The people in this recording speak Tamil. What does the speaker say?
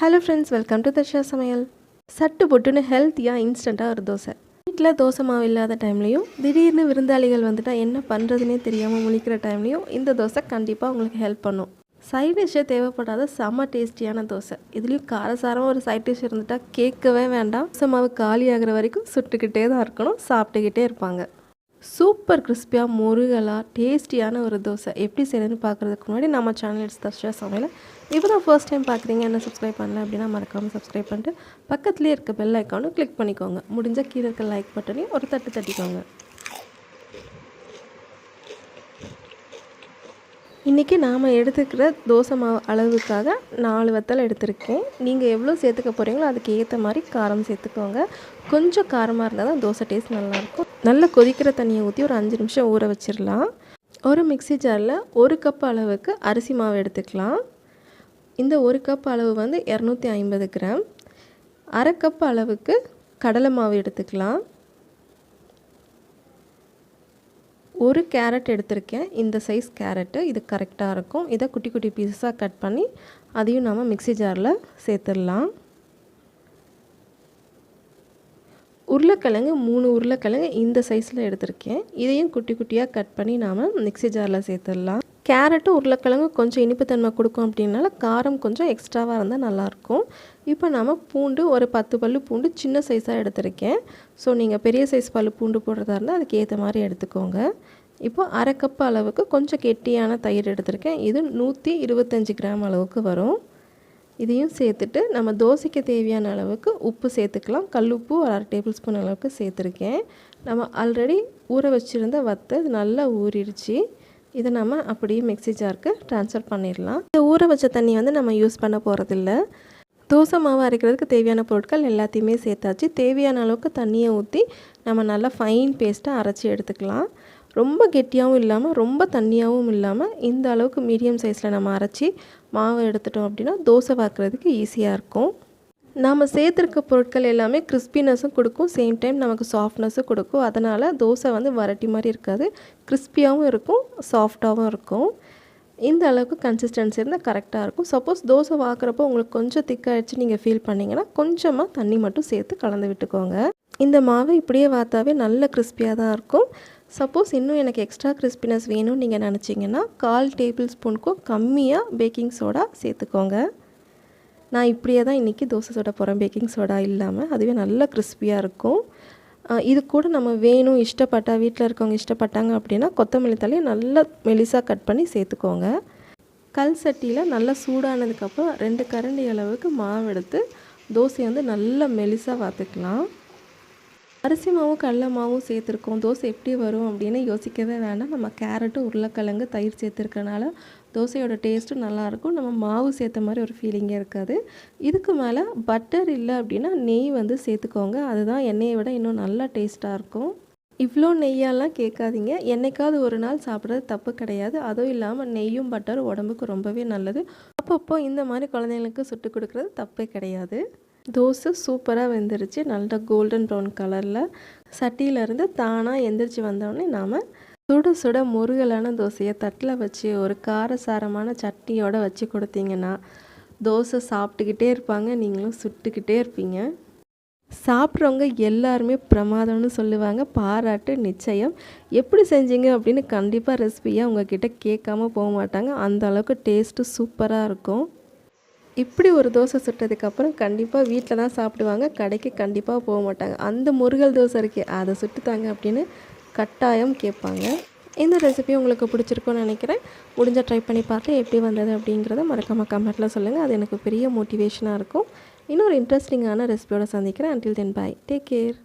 Hello friends welcome to Dharsha சமையல் சட்டு பொட்டுன்னு ஹெல்த்தியாக இன்ஸ்டண்ட்டாக ஒரு தோசை. வீட்டில் தோசை மாவு இல்லாத டைம்லேயும் திடீர்னு விருந்தாளிகள் வந்துட்டால் என்ன பண்ணுறதுனே தெரியாமல் முழிக்கிற டைம்லேயும் இந்த தோசை கண்டிப்பாக உங்களுக்கு ஹெல்ப் பண்ணும். சைட் டிஷ்ஷே தேவைப்படாத செம்ம டேஸ்டியான தோசை. இதுலேயும் காரசாரமாக ஒரு சைட் டிஷ் இருந்துட்டால் கேட்கவே வேண்டாம். தோசை மாவு காலி ஆகிற வரைக்கும் சுட்டுக்கிட்டே தான் இருக்கணும் சாப்பிட்டுக்கிட்டே இருப்பாங்க. சூப்பர் கிறிஸ்பியாக முருகலாக டேஸ்டியான ஒரு தோசை. எப்படி செய்யணும்னு பார்க்குறதுக்கு முன்னாடி நம்ம சேனல் எடுத்து தர்ஷா சமையல் இப்போ தான் ஃபர்ஸ்ட் டைம் பார்க்குறீங்க என்ன சப்ஸ்கிரைப் பண்ணல அப்படின்னா மறக்காமல் சப்ஸ்கிரைப் பண்ணிட்டு பக்கத்துலேயே இருக்க பெல் ஐக்கானும் கிளிக் பண்ணிக்கோங்க. முடிஞ்ச கீழே இருக்க லைக் பட்டனையும் ஒரு தட்டு தட்டிக்கோங்க. இன்றைக்கி நாம் எடுத்துக்கிற தோசை மாவு அளவுக்காக நாலு வத்தல் எடுத்திருக்கேன். நீங்கள் எவ்வளோ சேர்த்துக்க போகிறீங்களோ அதுக்கு ஏற்ற மாதிரி காரம் சேர்த்துக்கோங்க. கொஞ்சம் காரமாக இருந்தால் தான் தோசை டேஸ்ட் நல்லாயிருக்கும் நல்லா கொதிக்கிற தண்ணியை ஊற்றி ஒரு அஞ்சு நிமிஷம் ஊற வச்சிடலாம். ஒரு மிக்ஸி ஜாரில் ஒரு கப் அளவுக்கு அரிசி மாவு எடுத்துக்கலாம். இந்த ஒரு கப் அளவு வந்து இரநூத்தி ஐம்பது கிராம். அரை கப் அளவுக்கு கடலை மாவு எடுத்துக்கலாம். ஒரு கேரட் எடுத்திருக்கேன். இந்த சைஸ் கேரட்டு. இது கரெக்டாக இருக்கும். இதை குட்டி குட்டி பீஸஸாக கட் பண்ணி அதையும் நாம் மிக்ஸி ஜாரில் சேர்த்துடலாம். உருளைக்கிழங்கு மூணு உருளைக்கிழங்கு இந்த சைஸில் எடுத்திருக்கேன். இதையும் குட்டி குட்டியாக கட் பண்ணி நாம் மிக்ஸி ஜாரில் சேர்த்துடலாம். கேரட்டும் உருளைக்கிழங்கு கொஞ்சம் இனிப்புத்தன்மை கொடுக்கும் அப்படின்னால காரம் கொஞ்சம் எக்ஸ்ட்ராவாக இருந்தால் நல்லாயிருக்கும். இப்போ நாம் பூண்டு ஒரு பத்து பல் பூண்டு சின்ன சைஸாக எடுத்திருக்கேன். ஸோ நீங்கள் பெரிய சைஸ் பல் பூண்டு போடுறதா இருந்தால் அதுக்கு ஏற்ற மாதிரி எடுத்துக்கோங்க. இப்போ அரை கப் அளவுக்கு கொஞ்சம் கெட்டியான தயிர் எடுத்திருக்கேன். இது நூற்றி இருபத்தஞ்சி கிராம் அளவுக்கு வரும். இதையும் சேர்த்துட்டு நம்ம தோசைக்கு தேவையான அளவுக்கு உப்பு சேர்த்துக்கலாம். கல்லுப்பு ஒரு அரை டேபிள் ஸ்பூன் அளவுக்கு சேர்த்துருக்கேன். நம்ம ஆல்ரெடி ஊற வச்சுருந்த வத்தை நல்லா ஊறிடுச்சு. இதை நம்ம அப்படியே மிக்ஸி ஜாருக்கு ட்ரான்ஸ்ஃபர் பண்ணிடலாம். இந்த ஊற வச்ச தண்ணி வந்து நம்ம யூஸ் பண்ண போகிறதில்ல தோசை மாவு அரைக்கிறதுக்கு தேவையான பொருட்கள் எல்லாத்தையுமே சேர்த்தாச்சு. தேவையான அளவுக்கு தண்ணியை ஊற்றி நம்ம நல்லா ஃபைன் பேஸ்ட்டாக அரைச்சி எடுத்துக்கலாம். ரொம்ப கெட்டியாகவும் இல்லாமல் ரொம்ப தண்ணியாகவும் இல்லாமல் இந்த அளவுக்கு மீடியம் சைஸில் நம்ம அரைச்சி மாவு எடுத்துட்டோம் அப்படின்னா தோசை வாக்குறதுக்கு ஈஸியாக இருக்கும். நாம் சேர்த்துருக்க பொருட்கள் எல்லாமே கிறிஸ்பினஸும் கொடுக்கும். சேம் டைம் நமக்கு சாஃப்ட்னஸும் கொடுக்கும். அதனால் தோசை வந்து வரட்டி மாதிரி இருக்காது. கிறிஸ்பியாகவும் இருக்கும் சாஃப்டாகவும் இருக்கும். இந்த அளவுக்கு கன்சிஸ்டன்சி இருந்தால் கரெக்டாக இருக்கும். சப்போஸ் தோசை வாக்குறப்போ உங்களுக்கு கொஞ்சம் திக்காகிடுச்சு நீங்கள் ஃபீல் பண்ணிங்கன்னா கொஞ்சமாக தண்ணி மட்டும் சேர்த்து கலந்து விட்டுக்கோங்க. இந்த மாவை இப்படியே வாத்தாவே நல்ல கிறிஸ்பியாக தான் இருக்கும். சப்போஸ் இன்னும் எனக்கு எக்ஸ்ட்ரா கிறிஸ்பினஸ் வேணும்னு நீங்கள் நினச்சிங்கன்னா கால் டேபிள் ஸ்பூனுக்கும் கம்மியாக பேக்கிங் சோடா சேர்த்துக்கோங்க. நான் இப்படியே தான் இன்றைக்கி தோசை சுட போகிறேன் பேக்கிங் சோடா இல்லாமல் அதுவே நல்லா கிறிஸ்பியாக இருக்கும். இது கூட நம்ம வேணும் இஷ்டப்பட்டா வீட்டில் இருக்கவங்க இஷ்டப்பட்டாங்க அப்படின்னா கொத்தமல்லி தலையை நல்லா மெலிசாக கட் பண்ணி சேர்த்துக்கோங்க. கல் சட்டியில் நல்லா சூடானதுக்கப்புறம் ரெண்டு கரண்டி அளவுக்கு மாவு எடுத்து தோசையை வந்து நல்லா மெலிசாக வாத்துக்கலாம். அரிசி மாவும் கடல மாவும் சேர்த்துருக்கோம். தோசை எப்படி வரும் அப்படின்னு யோசிக்கவே வேண்டாம் நம்ம கேரட்டு உருளைக்கிழங்கு தயிர் சேர்த்துருக்கனால தோசையோட டேஸ்ட்டும் நல்லாயிருக்கும். நம்ம மாவு சேர்த்த மாதிரி ஒரு ஃபீலிங்கே இருக்காது. இதுக்கு மேலே பட்டர் இல்லை அப்படின்னா நெய் வந்து சேர்த்துக்கோங்க. அதுதான் எண்ணெயை விட இன்னும் நல்லா டேஸ்ட்டாக இருக்கும். இவ்வளோ நெய்யெல்லாம் கேட்காதீங்க. என்றைக்காவது ஒரு நாள் சாப்பிட்றது தப்பு கிடையாது. அதுவும் இல்லாமல் நெய்யும் பட்டரும் உடம்புக்கு ரொம்பவே நல்லது. அப்பப்போ இந்த மாதிரி குழந்தைங்களுக்கு சுட்டு கொடுக்குறது தப்பே கிடையாது. தோசை சூப்பராக வெந்துருச்சு. நல்ல கோல்டன் ப்ரௌன் கலரில் சட்டியிலேருந்து தானாக எந்திரிச்சு வந்தோடனே நாம் சுட சுட முருகலான தோசையை தட்டில் வச்சு ஒரு காரசாரமான சட்னியோடு வச்சு கொடுத்தீங்கன்னா தோசை சாப்பிட்டுக்கிட்டே இருப்பாங்க. நீங்களும் சுட்டுக்கிட்டே இருப்பீங்க. சாப்பிட்றவங்க எல்லாருமே பிரமாதம்னு சொல்லுவாங்க. பாராட்டு நிச்சயம். எப்படி செஞ்சீங்க அப்படின்னு கண்டிப்பாக ரெசிபியாக உங்ககிட்ட கேட்காம போக மாட்டாங்க. அந்த அளவுக்கு டேஸ்ட்டு சூப்பராக இருக்கும். இப்படி ஒரு தோசை சுட்டதுக்கப்புறம் கண்டிப்பாக வீட்டில் தான் சாப்பிடுவாங்க. கடைக்கு கண்டிப்பாக போக மாட்டாங்க. அந்த முருகல் தோசை இருக்கே அதை சுட்டுத்தாங்க அப்படின்னு கட்டாயம் கேட்பாங்க. இந்த ரெசிபி உங்களுக்கு பிடிச்சிருக்குன்னு நினைக்கிறேன். முடிஞ்சால் ட்ரை பண்ணி பார்த்து எப்படி வந்தது அப்படிங்கிறத மறக்காமல் கமெண்ட்டில் சொல்லுங்கள் அது எனக்கு பெரிய மோட்டிவேஷனாக இருக்கும். இன்னொரு இன்ட்ரெஸ்டிங்கான ரெசிபியோட சந்திக்கிறேன். Until then bye take care